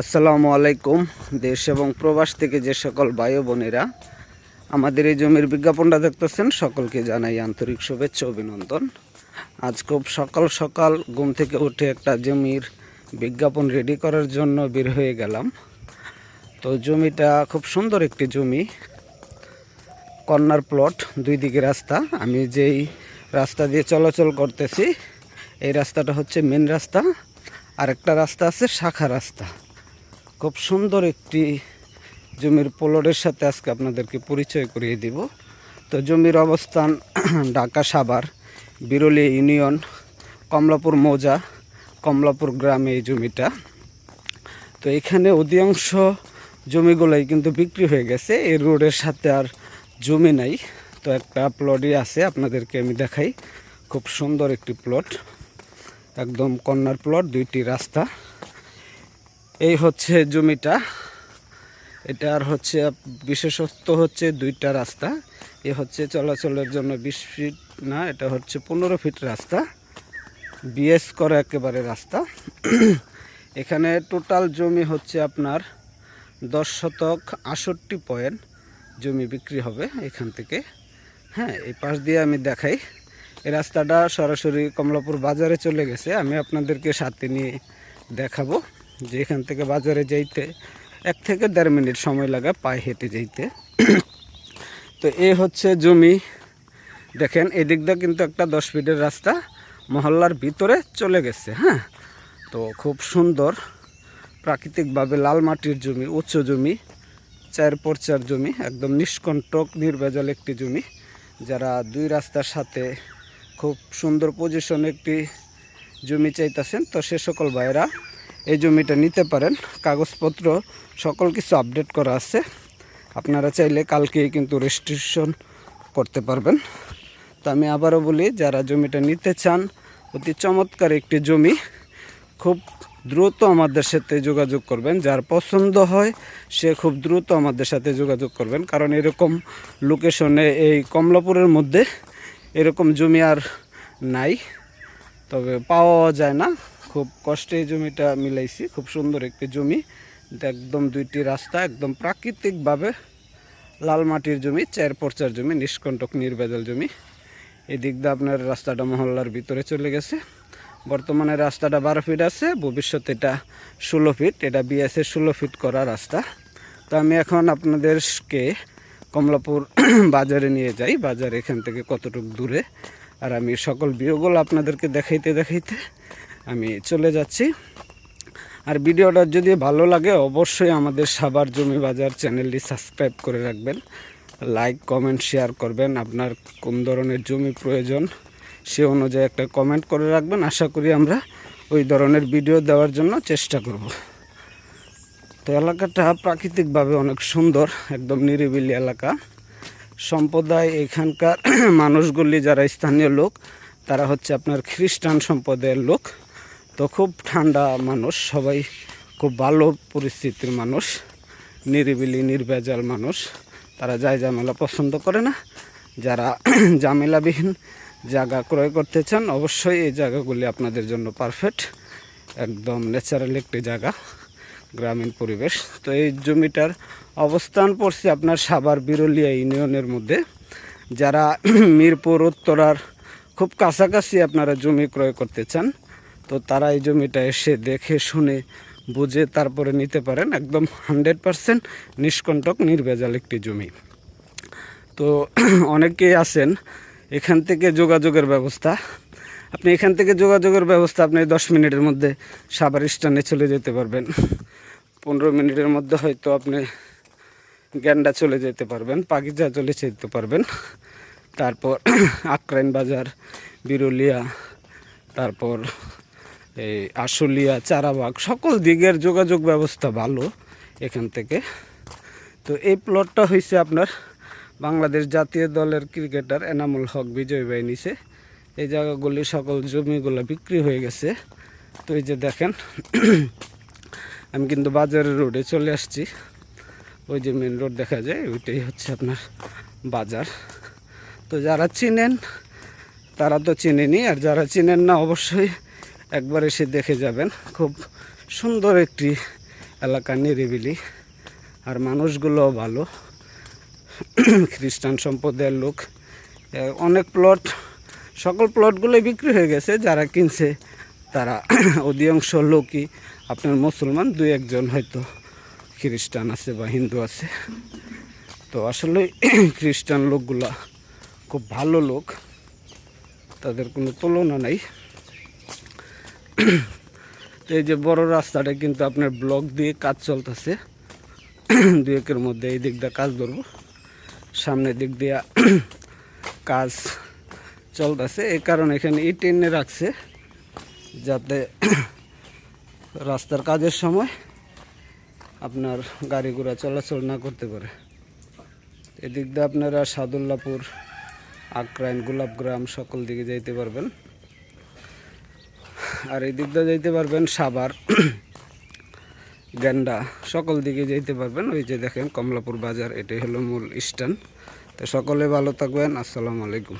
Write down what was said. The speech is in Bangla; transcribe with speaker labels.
Speaker 1: আসসালামু আলাইকুম, দেশ এবং প্রবাস থেকে যে সকল ভাই বোনেরা আমাদের এই জমির বিজ্ঞাপনটা দেখতেছেন, সকলকে জানাই আন্তরিক শুভেচ্ছা অভিনন্দন। আজ খুব সকাল সকাল ঘুম থেকে উঠে একটা জমির বিজ্ঞাপন রেডি করার জন্য বের হয়ে গেলাম। তো জমিটা খুব সুন্দর একটি জমি কর্নার প্লট দুই দিকে রাস্তা। আমি যেই রাস্তা দিয়ে চলাচল করতেছি, এই রাস্তাটা হচ্ছে মেন রাস্তা। আর একটা রাস্তা আছে শাখা রাস্তা। খুব সুন্দর একটি জমির প্লটের সাথে আজকে আপনাদেরকে পরিচয় করিয়ে দিব। তো জমির অবস্থান ঢাকা সাভার, বিরলি ইউনিয়ন, কমলাপুর মৌজা, কমলাপুর গ্রামে এই জমিটা। তো এখানে অধিকাংশ জমিগুলোই কিন্তু বিক্রি হয়ে গেছে, এই রোডের সাথে আর জমি নাই। তো একটা প্লটই আছে, আপনাদেরকে আমি দেখাই। খুব সুন্দর একটি প্লট একদম কর্নার প্লট দুইটি রাস্তা। এই হচ্ছে জমিটা। এটার হচ্ছে বিশেষত্ব হচ্ছে দুইটা রাস্তা। এ হচ্ছে চলাচলের জন্য বিশ ফিট, না, এটা হচ্ছে পনেরো ফিট রাস্তা। বিএস করা একেবারে রাস্তা। এখানে টোটাল জমি হচ্ছে আপনার দশ শতক আষট্টি পয়েন্ট জমি বিক্রি হবে এখান থেকে। হ্যাঁ এই পাশ দিয়ে আমি দেখাই। এই রাস্তাটা সরাসরি কমলাপুর বাজারে চলে গেছে। আমি আপনাদেরকে সাথে নিয়ে দেখাবো। যে এখান থেকে বাজারে যাইতে এক থেকে দেড় মিনিট সময় লাগে পায়ে হেঁটে যাইতে। তো এ হচ্ছে জমি। দেখেন, এদিক দিয়ে কিন্তু একটা দশ ফিটের রাস্তা মহল্লার ভিতরে চলে গেছে হ্যাঁ? তো খুব সুন্দর, প্রাকৃতিকভাবে লাল মাটির জমি, উচ্চ জমি, চার পর চার জমি, একদম নিষ্কণ্টক, নির্ভেজাল একটি জমি, যারা দুই রাস্তার সাথে খুব সুন্দর পজিশন একটি জমি চাইতেছেন। তো সে সকল ভাইয়েরা এই জমিটা নিতে পারেন। কাগজপত্র, সকল কিছু আপডেট করা আছে। আপনারা চাইলে কালকেই কিন্তু রেজিস্ট্রেশন করতে পারবেন। তো আমি আবারও বলি, যারা জমিটা নিতে চান, অতি চমৎকার একটি জমি, খুব দ্রুত আমাদের সাথে যোগাযোগ করবেন। যার পছন্দ হয়, সে খুব দ্রুত আমাদের সাথে যোগাযোগ করবেন। কারণ এরকম লোকেশনে এই কমলাপুরের মধ্যে এরকম জমি আর নাই। তবে পাওয়া যায় না। খুব কষ্টে জমিটা মিলাইছি। খুব সুন্দর একটি জমি। একদম দুইটি রাস্তা, একদম প্রাকৃতিকভাবে লাল মাটির জমি, চার পর চার জমি, নিষ্কণ্টক নির্ভেজাল জমি। এদিক দিয়ে আপনার রাস্তাটা মহল্লার ভিতরে চলে গেছে। বর্তমানে রাস্তাটা বারো ফিট আছে, ভবিষ্যতে এটা ষোলো ফিট। এটা বিএসের ষোলো ফিট করা রাস্তা। তো আমি এখন আপনাদেরকে কমলাপুর বাজারে নিয়ে যাই। বাজার এখান থেকে কতটুকু দূরে। আর আমি সকল বিয়োগুলো আপনাদেরকে দেখাইতে দেখাইতে আমি চলে যাচ্ছি। আর ভিডিওটা যদি ভালো লাগে, অবশ্যই আমাদের সাবার জমি বাজার চ্যানেলটি সাবস্ক্রাইব করে রাখবেন। লাইক, কমেন্ট, শেয়ার করবেন। আপনার কোন ধরনের জমি প্রয়োজন সে অনুযায়ী একটা কমেন্ট করে রাখবেন। আশা করি আমরা ওই ধরনের ভিডিও দেওয়ার জন্য চেষ্টা করব। তো এলাকাটা প্রাকৃতিকভাবে অনেক সুন্দর, একদম নিরিবিলি এলাকা। সম্প্রদায় এখানকার মানুষগুলি, যারা স্থানীয় লোক, তারা হচ্ছে আপনার খ্রিস্টান সম্প্রদায়ের লোক। তো খুব ঠান্ডা মানুষ, সবাই খুব ভালো পরিস্থিতির মানুষ, নিরিবিলি, নির্ভেজাল মানুষ। তারা যায় ঝামেলা পছন্দ করে না। যারা ঝামেলাবিহীন জায়গা ক্রয় করতে চান, অবশ্যই এই জায়গাগুলি আপনাদের জন্য পারফেক্ট একদম ন্যাচারাল একটি জায়গা, গ্রামীণ পরিবেশ। তো এই জমিটার অবস্থান পড়ছে আপনার সাভার বিরলিয়া ইউনিয়নের মধ্যে। যারা মিরপুর, উত্তরার খুব কাছাকাছি আপনারা জমি ক্রয় করতে চান তো তারা এই জমিটা এসে দেখে, শুনে, বুঝে তারপরে নিতে পারেন। একদম হান্ড্রেড পারসেন্ট নিষ্কণ্টক, নির্ভেজাল একটি জমি। তো অনেকেই আছেন, এখান থেকে যোগাযোগের ব্যবস্থা। আপনি এখান থেকে যোগাযোগের ব্যবস্থা আপনি দশ মিনিটের মধ্যে সাবার স্ট্যান্ডে চলে যেতে পারবেন। পনেরো মিনিটের মধ্যে হয়তো আপনি গ্যান্ডা চলে যেতে পারবেন পাকিজা চলে যেতে পারবেন। তারপর আক্রাইন বাজার, বিরুলিয়া, তারপর এই আশুলিয়া, চারাবাগ, সকল দিকের যোগাযোগ ব্যবস্থা ভালো এখান থেকে। তো এই প্লটটা হয়েছে আপনার বাংলাদেশ জাতীয় দলের ক্রিকেটার এনামুল হক, বিজয় ভাই নিছে। এই জায়গাগুলি সকল জমিগুলো বিক্রি হয়ে গেছে। তো এই যে দেখেন, আমি কিন্তু বাজারের রোডে চলে আসছি। ওই যে মেন রোড দেখা যায়, ওইটাই হচ্ছে আপনার বাজার। তো যারা চিনেন, তারা তো চিনেনি, আর যারা চিনেন না অবশ্যই একবার এসে দেখে যাবেন। খুব সুন্দর একটি এলাকা, নিরিবিলি। আর মানুষগুলো ভালো। খ্রিস্টান সম্প্রদায়ের লোক। অনেক প্লট সকল প্লটগুলোই বিক্রি হয়ে গেছে। যারা কিনছে, তারা অধিকাংশ লোকই আপনার মুসলমান, দুই একজন হয়তো খ্রিস্টান আছে বা হিন্দু আছে। তো আসলে খ্রিস্টান লোকগুলা খুব ভালো লোক। তাদের কোনো তুলনা নাই। এই যে বড় রাস্তাটা কিন্তু আপনার ব্লক দিয়ে কাজ চলতেছে। দুই একের মধ্যে এই দিক দিয়ে কাজ ধরবো। সামনের দিক দিয়া কাজ চলতেছে। এই কারণে এখানে ইট এনে রাখছে, যাতে রাস্তার কাজের সময় আপনার গাড়ি ঘোড়া চলাচল না করতে পারে। এদিক দিয়ে আপনারা সাদুল্লাপুর, আক্রাইন, গোলাপগ্রাম সকল দিকে যাইতে পারবেন। আর এই দিক দিয়ে যাইতে পারবেন সাবার গেন্ডা সকল দিকে যাইতে পারবেন। ওই যে দেখেন কমলাপুর বাজার, এটাই হলো মূল স্ট্যান্ড। তো সকলে ভালো থাকবেন। আসসালামু আলাইকুম।